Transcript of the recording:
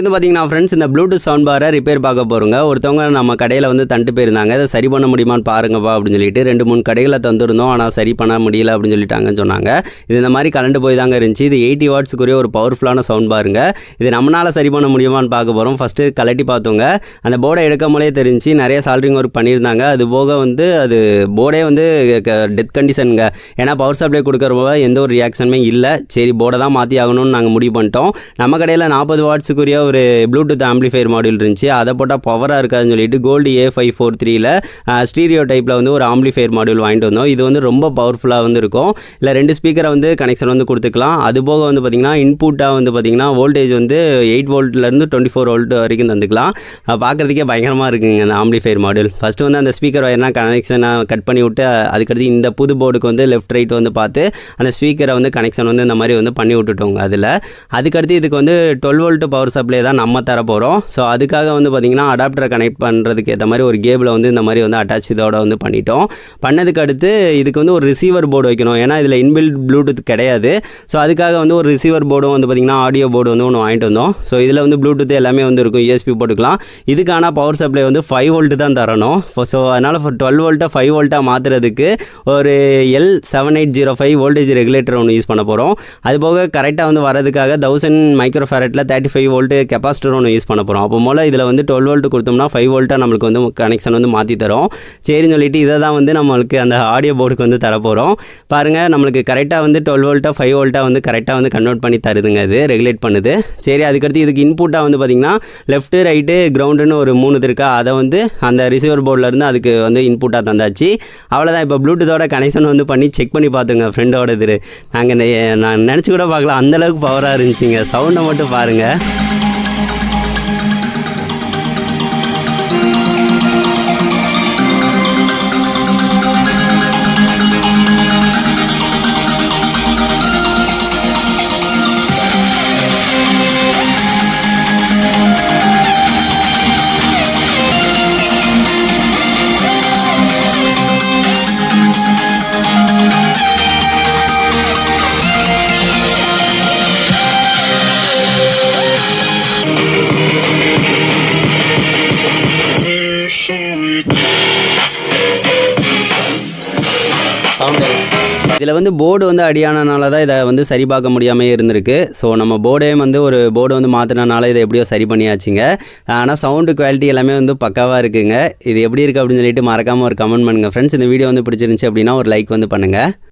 இது பார்த்தீங்கன்னா ஃப்ரெண்ட்ஸ் இந்த ப்ளூடூத் சவுண்ட் பாரை ரிப்பேர் பார்க்க போகிறோங்க ஒருத்தவங்க நம்ம கடையில் வந்து தண்டு போயிருந்தாங்க. இதை சரி பண்ண முடியுமான்னு பாருங்கப்பா அப்படின்னு சொல்லிட்டு ரெண்டு மூணு கடைகளை தந்துருந்தோம். ஆனால் சரி பண்ண முடியல அப்படின்னு சொல்லிட்டாங்கன்னு சொன்னாங்க. இது இந்த மாதிரி கலண்டு போய் தாங்க இருந்துச்சு. இது எயிட்டி வாட்ஸுக்குரிய ஒரு பவர்ஃபுல்லான சவுண்ட் பாருங்க இது நம்மளால் சரி பண்ண முடியுமான்னு பார்க்க போகிறோம் ஃபஸ்ட்டு கலட்டி பார்த்தோங்க. அந்த போர்டை எடுக்காமலே தெரிஞ்சு நிறைய சால்ட்ரிங் ஒர்க் பண்ணியிருந்தாங்க. அது போக வந்து அது போர்டே வந்து டெத் கண்டிஷனுங்க ஏன்னா பவர் சப்ளை கொடுக்குறப்ப எந்த ஒரு ரியாக்ஷனுமே இல்லை. சரி போர்டை தான் மாற்றி ஆகணும்னு நாங்கள் முடிவு பண்ணிட்டோம். நம்ம கடையில் நாற்பது வாட்ஸுக்குரிய ஒரு ப்ளூடூத் ஆம்பிளிஃபையர் மாடியூல் இருந்துச்சு. அதை போட்டால் பவராக இருக்காதுன்னு சொல்லிட்டு கோல்டு ஏ ஃபைவ் ஃபோர் த்ரீல ஸ்டீரியோ டைப்பில் வந்து ஒரு ஆம்பிளிஃபையர் மாடியூல் வாங்கிட்டு வந்தோம். இது வந்து ரொம்ப பவர்ஃபுல்லாக வந்து இருக்கும் இல்லை ரெண்டு ஸ்பீக்கரை வந்து கனெக்ஷன் வந்து கொடுத்துக்கலாம். அது போக வந்து பார்த்திங்கன்னா இன்புட்டாக வந்து பார்த்திங்கன்னா வோல்டேஜ் வந்து எயிட் வோல்ட்லேருந்து டுவெண்ட்டி ஃபோர் வோல்ட் வரைக்கும் தந்துக்கலாம். பார்க்குறதுக்கே பார்க்கறதுக்கே பயங்கரமாக இருக்குங்க அந்த ஆம்பிளிஃபையர் மாடியூல் ஃபஸ்ட்டு வந்து அந்த ஸ்பீக்கர் வயர்லாம் கனெக்ஷனை கட் பண்ணி விட்டு அதுக்கடுத்து இந்த புது போர்டுக்கு வந்து லெஃப்ட் ரைட் வந்து பார்த்து அந்த ஸ்பீக்கரை வந்து கனெக்ஷன் வந்து இந்த மாதிரி வந்து பண்ணி விட்டுட்டோங்க அதில். அதுக்கடுத்து இதுக்கு வந்து டுவெல் வோல்ட் பவர் சப்ளை தான் நம்ம தர போகிறோம் ஸோ அதுக்காக வந்து பார்த்திங்கன்னா அடாப்டரை கனெக்ட் பண்ணுறதுக்கு ஏற்ற மாதிரி ஒரு கேபிளை வந்து இந்த மாதிரி வந்து அட்டாச் இதோட வந்து பண்ணிட்டோம். பண்ணதுக்கு அடுத்து இதுக்கு வந்து ஒரு ரிசீவர் போர்டு வைக்கணும். ஏன்னா இதில் இன்பில்ட் ப்ளூடூத் கிடையாது. ஸோ அதுக்காக வந்து ஒரு ரிசீவர் போர்டும் வந்து பார்த்திங்கன்னா ஆடியோ போர்டு வந்து ஒன்று வாங்கிட்டு வந்தோம். ஸோ இதில் வந்து ப்ளூடூத் எல்லாமே வந்து இருக்கும். யூஎஸ்பி போட்டுக்கலாம். இதுக்கான பவர் சப்ளை வந்து ஃபைவ் வோல்ட் தான் தரணும். ஸோ அதனால் டுவெல் வோல்ட்டை ஃபைவ் வோல்ட்டாக மாற்றுறதுக்கு ஒரு L seven eight zero five voltage regulator ஒன்று யூஸ் பண்ண போகிறோம் அது போக கரெக்டாக வந்து வரதுக்காக தௌசண்ட் மைக்ரோ ஃபேரட்டில் தேர்ட்டி ஃபைவ் வோல்ட்டு கெப்பாசிட்டர் ஒன்று யூஸ் பண்ண போகிறோம் அப்போ போல் இதில் வந்து டுவெல் வோல்ட் கொடுத்தோம்னா ஃபைவ் வோல்ட்டாக நம்மளுக்கு வந்து கனெக்ஷன் வந்து மாற்றி தரும். சரின்னு சொல்லிட்டு இதை தான் வந்து நம்மளுக்கு அந்த ஆடியோ போர்டுக்கு வந்து தரப்போகிறோம் பாருங்கள் நம்மளுக்கு கரெக்டாக வந்து டுவெல் வோல்ட்டாக ஃபைவ் வோல்ட்டாக வந்து கரெக்டாக வந்து கன்வெர்ட் பண்ணி தருதுங்க அது ரெகுலேட் பண்ணுது. சரி அதுக்கடுத்து இதுக்கு இன்புட்டாக வந்து பார்த்திங்கன்னா லெஃப்ட்டு ரைட்டு கிரவுண்டுன்னு ஒரு மூணு இருக்கா அதை வந்து அந்த ரிசீவர் போர்டிலேருந்து அதுக்கு வந்து இன்புட்டாக தந்தாச்சு. அவ்வளோதான் இப்போ ப்ளூடூத்தோட கனெக்ஷன் வந்து பண்ணி செக் பண்ணி பார்த்துங்க ஃப்ரெண்டோட இது. நாங்கள் நான் நினச்சி கூட பார்க்கலாம் அந்தளவுக்கு பவராக இருந்துச்சுங்க. சவுண்டை மட்டும் பாருங்கள் இதில் வந்து போர்டு வந்து அடியானனால தான் இதை வந்து சரி பார்க்க முடியாமல் இருந்திருக்கு. ஸோ நம்ம போர்டே வந்து ஒரு போர்டு வந்து மாற்றினால இதை எப்படியோ சரி பண்ணியாச்சுங்க. ஆனால் சவுண்டு குவாலிட்டி எல்லாமே வந்து பக்காவாக இருக்குங்க. இது எப்படி இருக்குது அப்படின்னு சொல்லிட்டு மறக்காமல் ஒரு கமெண்ட் பண்ணுங்கள் ஃப்ரெண்ட்ஸ் இந்த வீடியோ வந்து பிடிச்சிருந்துச்சி அப்படின்னா ஒரு லைக் வந்து பண்ணுங்கள்